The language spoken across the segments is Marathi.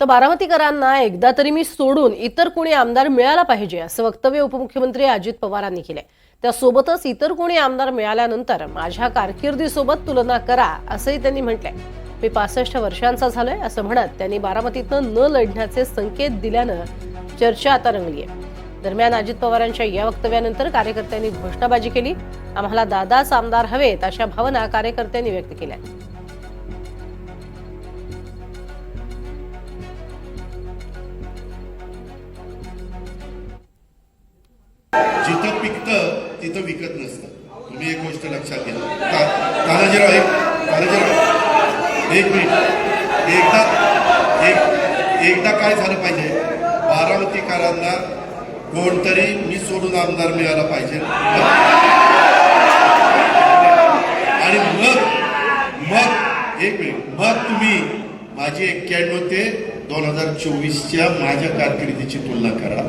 तर बारामतीकरांना एकदा तरी मी सोडून इतर कोणी आमदार मिळाला पाहिजे असं वक्तव्य उपमुख्यमंत्री अजित पवारांनी केलंय. त्यासोबतच इतर कोणी आमदार मिळाल्यानंतर माझ्या कारकिर्दीसोबत तुलना करा असंही त्यांनी म्हटलंय. मी पासष्ट वर्षांचा झालोय असं म्हणत त्यांनी बारामतीतनं न लढण्याचे संकेत दिल्यानं चर्चा आता रंगली आहे दरम्यान अजित पवारांच्या या वक्तव्यानंतर कार्यकर्त्यांनी घोषणाबाजी केली. आम्हाला दादाच आमदार हवेत अशा भावना कार्यकर्त्यांनी व्यक्त केल्या जिथं पिकतं तिथं विकत नसतं. तुम्ही एक गोष्ट लक्षात घ्या. तानाजीराव एक तानाजीराव एक मिनिट. एकदा एक एकदा काय झालं पाहिजे? बारामतीकरांना कोणतरी मी सोडून आमदार मिळाला पाहिजे. आणि मग मग एक मिनिट. मग तुम्ही माझी एक्क्याण्णव ते दोन हजार चोवीसच्या माझ्या कारकिर्दीची तुलना करा.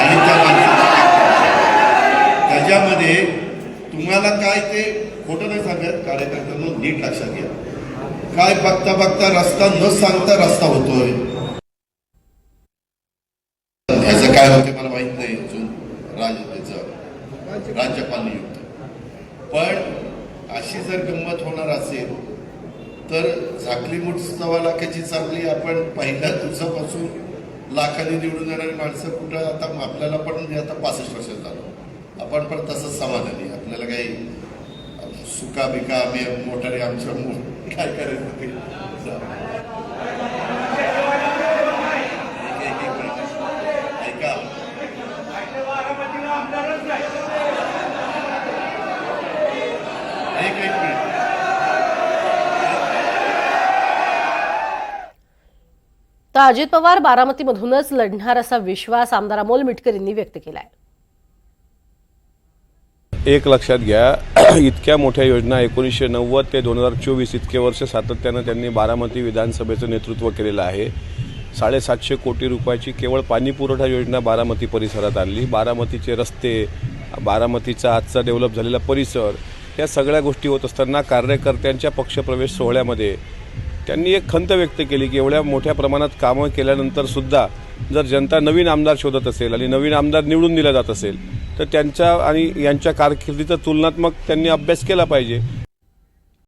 आणि त्या त्यामध्ये तुम्हाला काय ते खोटं नाही सांगत कार्यकर्त्यांना नीट लक्षात घ्या. काय बघता बघता रस्ता न सांगता रस्ता होतोय. याचं काय होते मला माहीत नाही अजून राज राज्यपाल नियुक्त. पण अशी जर गंमत होणार असेल तर झाकली मुठ सव्वा लाखाची चांगली आपण पहिल्या दिवसापासून लाखाने निवडून येणारी माणसं कुठं आता आपल्याला पण म्हणजे आता पासष्ट वर्षात झालो. आपण पण तसंच समाधानी. आपल्याला काही सुका बिका आम्ही मोटारी आमच्या काय करायचं ते. ऐका. एक एक मिनिट. तर अजित पवार बारामतीमधूनच लढणार असा विश्वास आमदार अमोल मिटकरींनी व्यक्त केला आहे एक लक्षात घ्या इतक्या मोठ्या योजना एकोणीसशे नव्वद ते दोन हजार चोवीस इतके वर्ष सातत्यानं त्यांनी बारामती विधानसभेचं नेतृत्व केलेलं आहे. साडेसातशे कोटी रुपयाची केवळ पाणी पुरवठा योजना बारामती परिसरात आणली. बारामतीचे रस्ते बारामतीचा आजचा डेव्हलप झालेला परिसर या सगळ्या गोष्टी होत असताना कार्यकर्त्यांच्या पक्षप्रवेश सोहळ्यामध्ये त्यांनी एक खंत व्यक्त केली की एवढ्या मोठ्या प्रमाणात कामं केल्यानंतर सुद्धा जर जनता नवीन आमदार शोधत असेल आणि नवीन आमदार निवडून दिला जात असेल तर त्यांच्या आणि यांच्या कारकिर्दीचा तुलनात्मक त्यांनी अभ्यास केला पाहिजे.